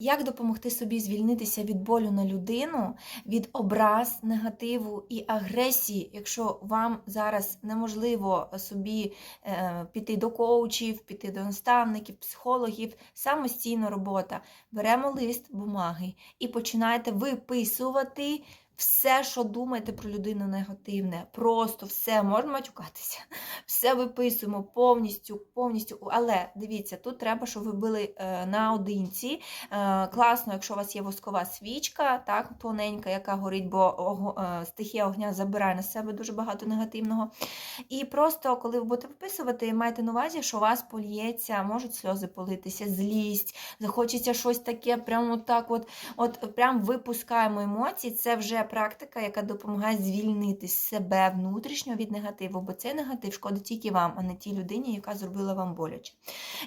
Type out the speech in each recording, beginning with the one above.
Як допомогти собі звільнитися від болю на людину, від образ, негативу і агресії, якщо вам зараз неможливо собі е, піти до коучів, піти до наставників, психологів, самостійна робота. Беремо лист бумаги і починаєте виписувати все, що думаєте про людину негативне. Просто все, можна матюкатися. Все виписуємо повністю, повністю. Але дивіться, тут треба, щоб ви були е, наодинці. Е, класно, якщо у вас є воскова свічка, так, тоненька, яка горить, бо е, стихія огня забирає на себе дуже багато негативного. І просто, коли ви будете виписувати, майте на увазі, що у вас польється, можуть сльози политися, злість, захочеться щось таке, прямо так, от, от прям випускаємо емоції. Це вже практика, яка допомагає звільнити себе внутрішньо від негативу, бо цей негатив шкодить тільки вам, а не тій людині, яка зробила вам боляче.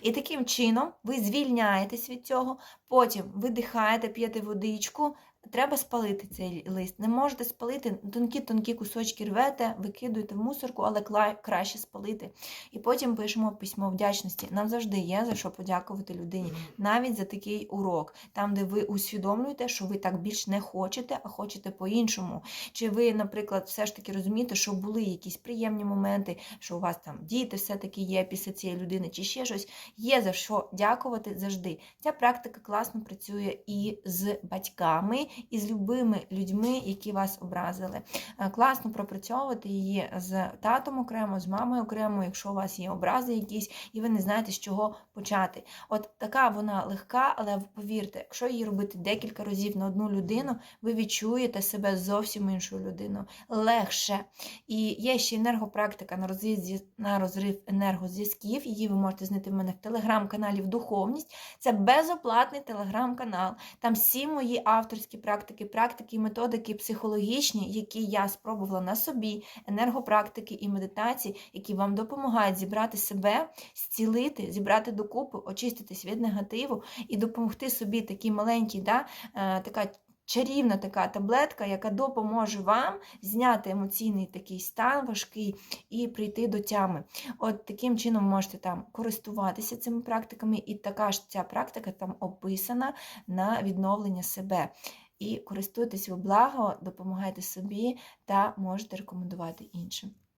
І таким чином ви звільняєтесь від цього, потім видихаєте, п'єте водичку. Треба спалити цей лист. Не можете спалити, тонкі-тонкі кусочки рвете, викидуєте в мусорку, але краще спалити. І потім пишемо письмо вдячності. Нам завжди є за що подякувати людині, навіть за такий урок, там, де ви усвідомлюєте, що ви так більш не хочете, а хочете по-іншому. Чи ви, наприклад, все ж таки розумієте, що були якісь приємні моменти, що у вас там діти все-таки є після цієї людини, чи ще щось. Є за що дякувати завжди. Ця практика класно працює і з батьками, і з любими людьми, які вас образили. Е, Класно пропрацьовувати її з татом окремо, з мамою окремо, якщо у вас є образи якісь, і ви не знаєте, з чого почати. От така вона легка, але повірте, якщо її робити декілька разів на одну людину, ви відчуєте себе зовсім іншою людиною. Легше. І є ще енергопрактика на розрив, на розрив енергозв'язків. Її ви можете знайти в мене в телеграм-каналі в Духовність. Це безоплатний телеграм-канал. Там всі мої авторські практики, практики і методики психологічні, які я спробувала на собі, енергопрактики і медитації, які вам допомагають зібрати себе, зцілити, зібрати докупи, очиститись від негативу і допомогти собі такий маленький, да, е, така чарівна така таблетка, яка допоможе вам зняти емоційний такий стан важкий і прийти до тями. От таким чином можете там користуватися цими практиками, і така ж ця практика там описана на відновлення себе. І користуйтесь ви благо, допомагайте собі та можете рекомендувати іншим.